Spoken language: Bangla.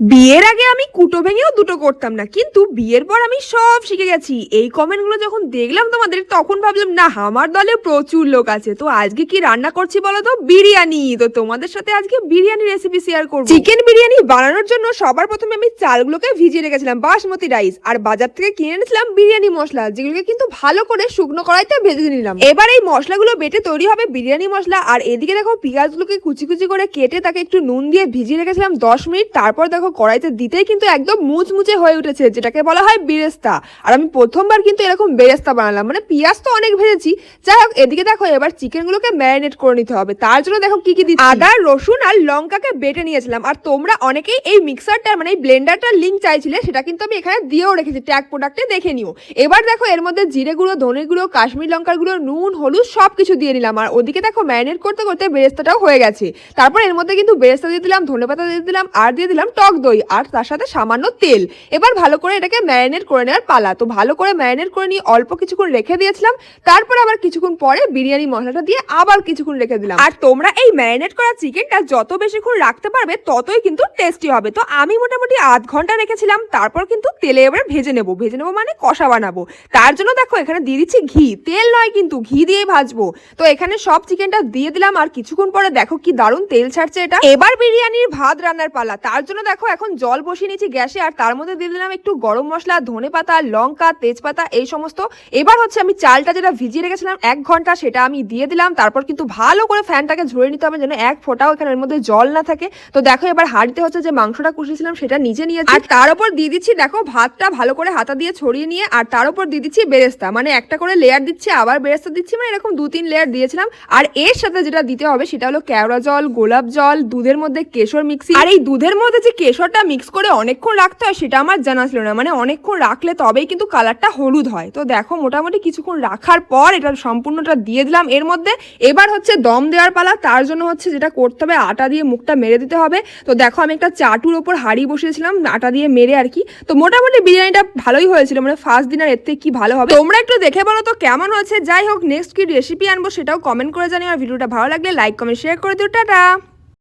বিয়ের আগে আমি কুটো ভেঙেও দুটো করতাম না, কিন্তু বিয়ের পর আমি সব শিখে গেছি। এই কমেন্টগুলো যখন দেখলাম তোমাদের, তখন ভাবলাম, না, আমার দলে প্রচুর লোক আছে, তো আজকে কি রান্না করছি বলো তো? বিরিয়ানি, তো তোমাদের সাথে আজকে বিরিয়ানি রেসিপি শেয়ার করব। চিকেন বিরিয়ানি বানানোর জন্য সবার প্রথমে আমি চালগুলোকে ভিজিয়ে রেখেছিলাম, বাসমতি রাইস আর বাজার থেকে কিনে এনেছিলাম বিরিয়ানি মশলা, যেগুলোকে কিন্তু ভালো করে শুকনো কড়াইতে ভেজে নিলাম। এবার এই মশলাগুলো বেটে তৈরি হবে বিরিয়ানি মশলা, আর এদিকে দেখো পেঁয়াজগুলোকে কুচি কুচি করে কেটে তাকে একটু নুন দিয়ে ভিজিয়ে রেখেছিলাম দশ মিনিট, তারপর দেখো কড়াইতে দিতেই কিন্তু একদম মুচমুচে হয়ে উঠেছে, যেটাকে বলা হয় বেরেস্তা। আর আমি প্রথমবার কিন্তু এরকম বেরেস্তা বানালাম। মানে পেঁয়াজ তো অনেক ভেজেছি। যাই হোক, এদিকে দেখো, এবার চিকেনগুলোকে ম্যারিনেট করে নিতে হবে। তার জন্য দেখো কি কি দিচ্ছি? আদা, রসুন আর লঙ্কাকে বেটে নিয়েছিলাম। আর তোমরা অনেকেই এই মিক্সারটা মানে এই ব্লেন্ডারটার লিঙ্ক চাইছিলে, সেটা কিন্তু আমি এখানে দিয়েও রেখেছি। ট্যাগ প্রোডাক্টে দেখে নিও। এবার দেখো, এর মধ্যে জিরে গুঁড়ো, ধনে গুঁড়ো, কাশ্মীর লঙ্কার গুঁড়ো, নুন, হলুদ সব কিছু দিয়ে নিলাম আর ওদিকে দেখো, ম্যারিনেট করতে করতে বেরেস্তাটাও হয়ে গেছে। তারপর এর মধ্যে কিন্তু বেরেস্তা দিয়ে দিলাম, ধনেপাতা দিয়ে দিলাম, আর দিয়ে দিলাম টক দই আর তার সাথে সামান্য তেল। এবার ভালো করে এটাকে ম্যারিনেট করে নেওয়ার পালা। তো ভালো করে ম্যারিনেট করে নিয়ে অল্প কিছুক্ষণ রেখে দিয়েছিলাম। তারপর আবার কিছুক্ষণ পরে বিরিয়ানি মশলাটা দিয়ে আবার কিছুক্ষণ রেখে দিলাম। আর তোমরা এই ম্যারিনেট করা চিকেনটা যত বেশিক্ষণ রাখতে পারবে, ততই কিন্তু টেস্টি হবে। তো আমি মোটামুটি আধ ঘণ্টা রেখেছিলাম, তারপর কিন্তু তেলে এবার ভেজে নেব। ভেজে নেব মানে কষা বানাবো। তার জন্য দেখো, এখানে দিয়ে দিচ্ছি ঘি। তেল নয় কিন্তু, ঘি দিয়ে ভাজবো। তো এখানে সব চিকেনটা দিয়ে দিলাম, আর কিছুক্ষণ পরে দেখো কি দারুণ তেল ছাড়ছে এটা। এবার বিরিয়ানির ভাত রান্নার পালা। তার জন্য দেখো এখন জল বসিয়ে নিয়েছি গ্যাসে, আর তার মধ্যে দিয়ে দিলাম একটু গরম মশলা ধনে পাতা লঙ্কা, তেজপাতা, এই সমস্ত। এবার হচ্ছে আমি চালটা যেটা ভিজিয়ে রেখেছিলাম এক ঘণ্টা, সেটা আমি দিয়ে দিলাম। তারপর কিন্তু ভালো করে ফ্যানটাকে ঝরে নিতে হবে যেন এক ফোঁটাও এখানে এর মধ্যে জল না থাকে। তো দেখো, এবার হাঁড়িতে হচ্ছে যে মাংসটা কষিয়েছিলাম, সেটা নিচে নিয়েছি। আর তার উপর দিয়ে দিচ্ছি, দেখো, ভাতটা ভালো করে হাতা দিয়ে ছড়িয়ে নিয়ে, আর তার উপর দিয়ে দিচ্ছি বেরেস্তা। মানে একটা করে লেয়ার দিচ্ছি, আবার বেরেস্তা দিচ্ছি মানে এরকম দু তিন লেয়ার দিয়েছিলাম। আর এর সাথে যেটা দিতে হবে, সেটা হলো কেওড়া জল, গোলাপ জল, দুধের মধ্যে কেশর মিক্সি। আর এই দুধের মধ্যে যে কেশরটা মিক্স করে অনেকক্ষণ রাখতে হয়, সেটা আমার জানা ছিল না। মানে অনেকক্ষণ রাখলে তবেই কিন্তু কালারটা হলুদ হয়। তো দেখো, মোটামুটি কিছুক্ষণ রাখার পর এটা সম্পূর্ণটা দিয়ে দিলাম। এর মধ্যে এবার হচ্ছে দম দেওয়ার পালা, তার জন্য হচ্ছে যেটা করতে হবে, আটা দিয়ে মুখটা মেরে দিতে হবে। তো দেখো, আমি একটা চাটুর ওপর হাঁড়ি বসিয়েছিলাম, আটা দিয়ে মেরে আর কি। তো মোটামুটি বিরিয়ানিটা ভালোই হয়েছিল। মানে ফার্স্ট দিনের এর থেকে কি ভালো হবে? তোমরা একটু দেখে বলো তো কেমন হয়েছে? যাই হোক নেক্সট কি রেসিপি আনব সেটাও কমেন্ট করে জানিও। আর ভিডিওটা ভালো লাগলে লাইক কমেন্ট শেয়ার করে দিও। টাটা!